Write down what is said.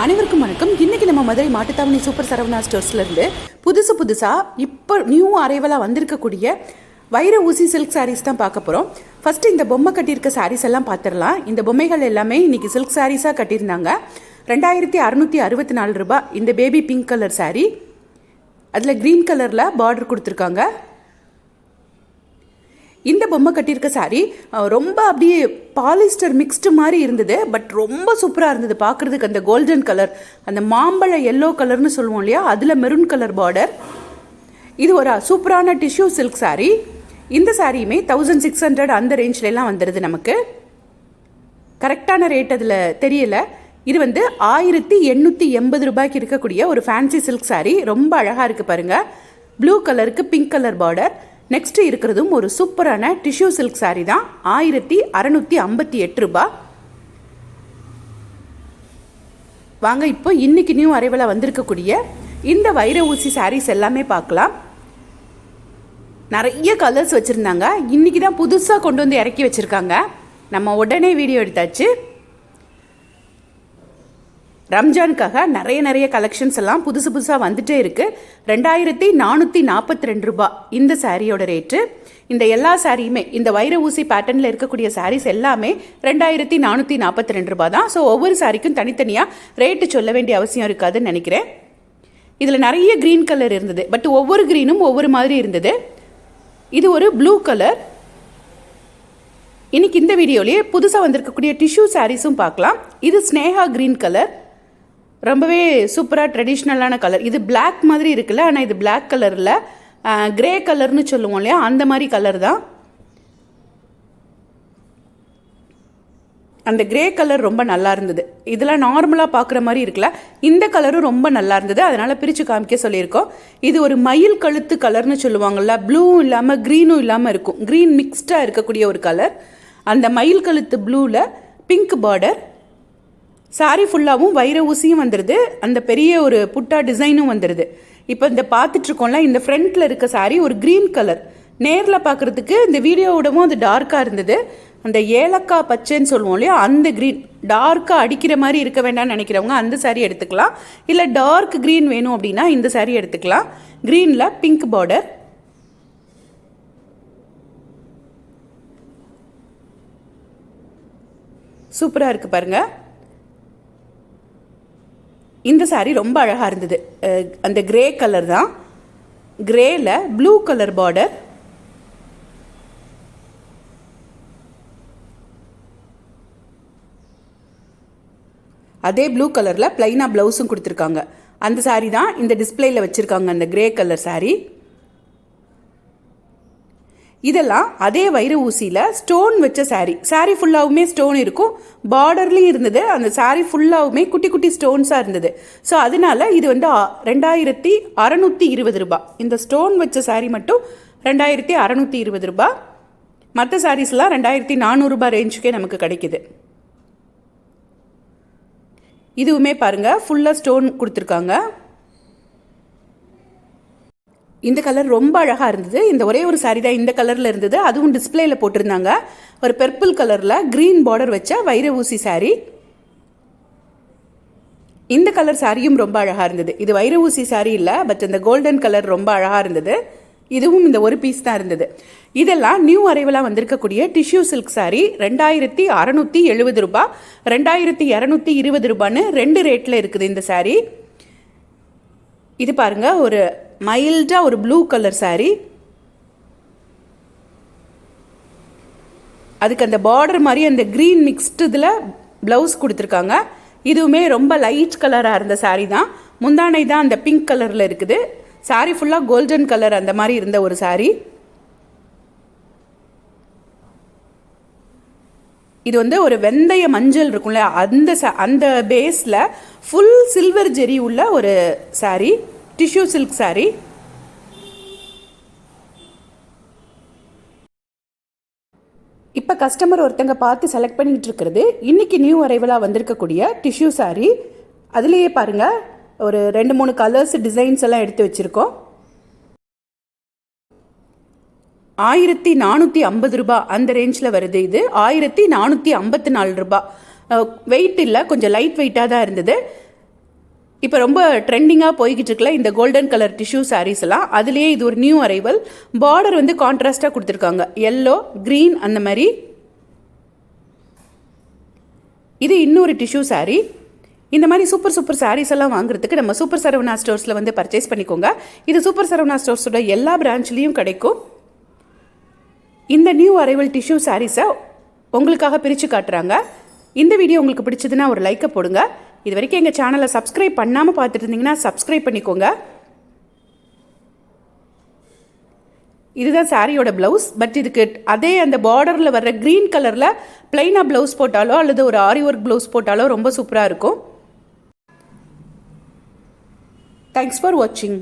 அனைவருக்கும் வணக்கம். இன்னைக்கு நம்ம மதுரை மாட்டுத்தாவணி சூப்பர் சரவணா ஸ்டோர்ஸ்லேருந்து புதுசு புதுசாக இப்போ நியூ அரைவலாக வந்திருக்கக்கூடிய வைர ஊசி சில்க் சாரீஸ் தான் பார்க்க போகிறோம் ஃபஸ்ட்டு இந்த பொம்மை கட்டியிருக்க சாரீஸ் எல்லாம் பார்த்துடலாம். இந்த பொம்மைகள் எல்லாமே இன்றைக்கி சில்க் சாரீஸாக கட்டியிருந்தாங்க. ரெண்டாயிரத்தி அறுநூற்றி அறுபத்தி நாலு ரூபாய் இந்த பேபி பிங்க் கலர் சாரீ அதில் க்ரீன் கலரில் பார்டர் கொடுத்துருக்காங்க இந்த பொம்மை கட்டியிருக்க சாரி ரொம்ப அப்படியே பாலிஸ்டர் மிக்ஸ்டு மாதிரி இருந்தது பட் ரொம்ப சூப்பராக இருந்தது. பார்க்குறதுக்கு அந்த கோல்டன் கலர் அந்த மாம்பழ எல்லோ கலர்னு சொல்லுவோம் இல்லையா? அதில் மெரூன் கலர் பார்டர் இது ஒரு சூப்பரான டிஷ்யூ சில்க் சாரீ இந்த சாரியுமே தௌசண்ட் சிக்ஸ் ஹண்ட்ரட் அந்த ரேஞ்ச்லலாம் வந்துடுது நமக்கு. கரெக்டான ரேட் அதில் தெரியல. இது வந்து ஆயிரத்தி எண்ணூற்றி எண்பது ரூபாய்க்கு இருக்கக்கூடிய ஒரு ஃபேன்சி சில்க் சாரீ ரொம்ப அழகாக இருக்குது பாருங்கள் ப்ளூ கலருக்கு பிங்க் கலர் பார்டர் நெக்ஸ்ட் இருக்கிறதும் ஒரு சூப்பரான டிஷ்யூ சில்க் சாரீ தான். ஆயிரத்தி அறநூற்றி ஐம்பத்தி எட்டு ரூபாய் வாங்க இப்போ இன்னைக்கு நியூ அரைவலாக வந்திருக்கக்கூடிய இந்த வைர ஊசி சாரீஸ் எல்லாமே பார்க்கலாம். நிறைய கலர்ஸ் வச்சுருந்தாங்க. இன்றைக்கி தான் புதுசாக கொண்டு வந்து இறக்கி வச்சுருக்காங்க. நம்ம உடனே வீடியோ எடுத்தாச்சு. ரம்ஜானுக்காக நிறைய நிறைய கலெக்ஷன்ஸ் எல்லாம் புதுசு புதுசாக வந்துட்டே இருக்குது ரெண்டாயிரத்தி நானூற்றி நாற்பத்தி ரெண்டு ரூபா இந்த சாரியோட ரேட்டு இந்த எல்லா சாரியுமே இந்த வைர ஊசி பேட்டர்னில் இருக்கக்கூடிய சாரீஸ் எல்லாமே ரெண்டாயிரத்தி நானூற்றி நாற்பத்தி ரெண்டு ரூபா தான். ஸோ ஒவ்வொரு சாரிக்கும் தனித்தனியாக ரேட்டு சொல்ல வேண்டிய அவசியம் இருக்காதுன்னு நினைக்கிறேன். இதில் நிறைய க்ரீன் கலர் இருந்தது. பட் ஒவ்வொரு க்ரீனும் ஒவ்வொரு மாதிரி இருந்தது. இது ஒரு ப்ளூ கலர் இன்றைக்கி இந்த வீடியோலேயே புதுசாக வந்திருக்கக்கூடிய டிஷ்யூ சாரீஸும் பார்க்கலாம். இது ஸ்னேகா க்ரீன் கலர் ரொம்பவே சூப்பராக ட்ரெடிஷ்னலான கலர் இது பிளாக் மாதிரி இருக்குல்ல ஆனால் இது பிளாக் கலரில் கிரே கலர்னு சொல்லுவோம் இல்லையா? அந்த மாதிரி கலர் தான். அந்த கிரே கலர் ரொம்ப நல்லா இருந்தது. இதெல்லாம் நார்மலாக பார்க்குற மாதிரி இருக்குல்ல இந்த கலரும் ரொம்ப நல்லா இருந்தது. அதனால் பிரித்து காமிக்க சொல்லியிருக்கோம். இது ஒரு மயில் கழுத்து கலர்னு சொல்லுவாங்கள்ல ப்ளூவும் இல்லாமல் க்ரீனும் இல்லாமல் இருக்கும். க்ரீன் மிக்ஸ்டாக இருக்கக்கூடிய ஒரு கலர் அந்த மயில் கழுத்து ப்ளூவில் பிங்க் பார்டர் சாரி ஃபுல்லாகவும் வைர ஊசியும் வந்துடுது அந்த பெரிய ஒரு புட்டா டிசைனும் வந்துடுது இப்போ இந்த பார்த்துட்ருக்கோம்ல இந்த ஃப்ரண்ட்டில் இருக்க சாரி ஒரு க்ரீன் கலர். நேரில் பார்க்குறதுக்கு இந்த வீடியோவிடமும் அது டார்க்காக இருந்தது. அந்த ஏலக்காய் பச்சைன்னு சொல்லுவோம் இல்லையா அந்த க்ரீன் டார்க்காக அடிக்கிற மாதிரி இருக்க வேண்டாம்னு நினைக்கிறவங்க அந்த சாரீ எடுத்துக்கலாம். இல்லை டார்க் க்ரீன் வேணும் அப்படின்னா இந்த சாரீ எடுத்துக்கலாம். க்ரீனில் பிங்க் பார்டர். சூப்பராக இருக்குது பாருங்கள் இந்த சாரீ ரொம்ப அழகாக இருந்தது. அந்த கிரே கலர் தான். கிரேல ப்ளூ கலர் பார்டர் அதே ப்ளூ கலரில் ப்ளைனாக ப்ளவுஸும் கொடுத்துருக்காங்க. அந்த சாரீ தான் இந்த டிஸ்பிளேயில் வச்சுருக்காங்க அந்த கிரே கலர் சாரீ இதெல்லாம் அதே வைர ஊசியில் ஸ்டோன் வச்ச saree. saree ஃபுல்லாகவுமே ஸ்டோன் இருக்கும். பார்டர்லேயும் இருந்தது. அந்த saree ஃபுல்லாகவுமே குட்டி குட்டி ஸ்டோன்ஸாக இருந்தது. ஸோ அதனால இது வந்து ரெண்டாயிரத்தி அறநூற்றி இருபது ரூபாய் இந்த ஸ்டோன் வச்ச saree மட்டும் ரெண்டாயிரத்தி அறநூற்றி இருபது ரூபாய் மற்ற சாரீஸ்லாம் ரெண்டாயிரத்தி நானூறுரூபா ரேஞ்சுக்கே நமக்கு கிடைக்குது. இதுவுமே பாருங்க. ஃபுல்லாக ஸ்டோன் கொடுத்துருக்காங்க. இந்த கலர் ரொம்ப அழகாக இருந்தது. இந்த ஒரே ஒரு சாரீ தான் இந்த கலரில் இருந்தது. அதுவும் டிஸ்பிளேயில் போட்டிருந்தாங்க. ஒரு பர்பிள் கலரில் க்ரீன் பார்டர் வச்ச வைர ஊசி saree. இந்த கலர் சாரியும் ரொம்ப அழகாக இருந்தது. இது வைர ஊசி சாரீ இல்லை பட் இந்த கோல்டன் கலர் ரொம்ப அழகாக இருந்தது. இதுவும் இந்த ஒரு பீஸ் தான் இருந்தது. இதெல்லாம் நியூ அரைவலாக வந்திருக்கக்கூடிய டிஷ்யூ சில்க் saree ரெண்டாயிரத்தி அறநூற்றி எழுபது ரூபா. ரெண்டாயிரத்தி இரநூத்தி இருபது ரூபான்னு ரெண்டு ரேட்டில் இருக்குது இந்த saree. இது பாருங்க ஒரு மைல்டாக ஒரு ப்ளூ கலர் சாரீ அதுக்கு அந்த பார்டர் மாதிரி அந்த க்ரீன் மிக்ஸ்டு இதில் ப்ளவுஸ் கொடுத்துருக்காங்க. இதுவுமே ரொம்ப லைட் கலராக இருந்த சாரீ தான். முந்தானை தான் அந்த பிங்க் கலரில் இருக்குது. saree ஃபுல்லாக கோல்டன் கலர் அந்த மாதிரி இருந்த ஒரு சாரீ இது வந்து ஒரு வெந்தய மஞ்சள் இருக்கும்ல அந்த அந்த பேஸில் ஃபுல் சில்வர் ஜெரி உள்ள ஒரு சாரீ டிஷ்யூ சில்க் சாரீ இப்போ கஸ்டமர் ஒருத்தங்க பார்த்து செலக்ட் பண்ணிக்கிட்டு இருக்கிறது. இன்னைக்கு நியூ அரைவலாக வந்திருக்கக்கூடிய டிஷ்யூ சாரீ அதுலேயே பாருங்க ஒரு ரெண்டு மூணு கலர்ஸ் டிசைன்ஸ் எல்லாம் எடுத்து வச்சுருக்கோம். ஆயிரத்தி நானூற்றி ஐம்பது ரூபாய் அந்த ரேஞ்சில் வருது இது. ஆயிரத்தி நானூற்றி ஐம்பத்தி நாலு ரூபாய் வெயிட் இல்லை கொஞ்சம் லைட் வெயிட்டாக தான் இருந்தது. இப்போ ரொம்ப ட்ரெண்டிங்காக போய்கிட்டு இருக்கல இந்த கோல்டன் கலர் டிஷ்யூ சாரீஸ் எல்லாம் அதுலேயே இது ஒரு நியூ அரைவல் பார்டர் வந்து கான்ட்ராஸ்டாக கொடுத்துருக்காங்க. எல்லோ க்ரீன் அந்த மாதிரி. இது இன்னொரு டிஷ்யூ சாரீ இந்த மாதிரி சூப்பர் சூப்பர் சாரீஸ் எல்லாம் வாங்குறதுக்கு நம்ம சூப்பர் சரவணா ஸ்டோர்ஸில் வந்து பர்ச்சேஸ் பண்ணிக்கோங்க. இது சூப்பர் சரவணா ஸ்டோர்ஸோட எல்லா பிரான்ச்லேயும் கிடைக்கும். இந்த நியூ அரைவல் டிஷ்யூ சாரீஸை உங்களுக்காக பிரித்து காட்டுறாங்க. இந்த வீடியோ உங்களுக்கு பிடிச்சதுன்னா ஒரு லைக்கை போடுங்க. இது வரைக்கும் எங்கள் சேனலை சப்ஸ்கிரைப் பண்ணாமல் பார்த்துட்டு இருந்தீங்கன்னா சப்ஸ்கிரைப் பண்ணிக்கோங்க. இதுதான் சாரியோட ப்ளவுஸ் பட் இதுக்கு அதே அந்த பார்டரில் வர்ற க்ரீன் கலரில் பிளைனாக ப்ளவுஸ் போட்டாலோ அல்லது ஒரு ஆரி ஒர்க் ப்ளவுஸ் போட்டாலோ ரொம்ப சூப்பராக இருக்கும். தேங்க்ஸ் ஃபார் வாட்சிங்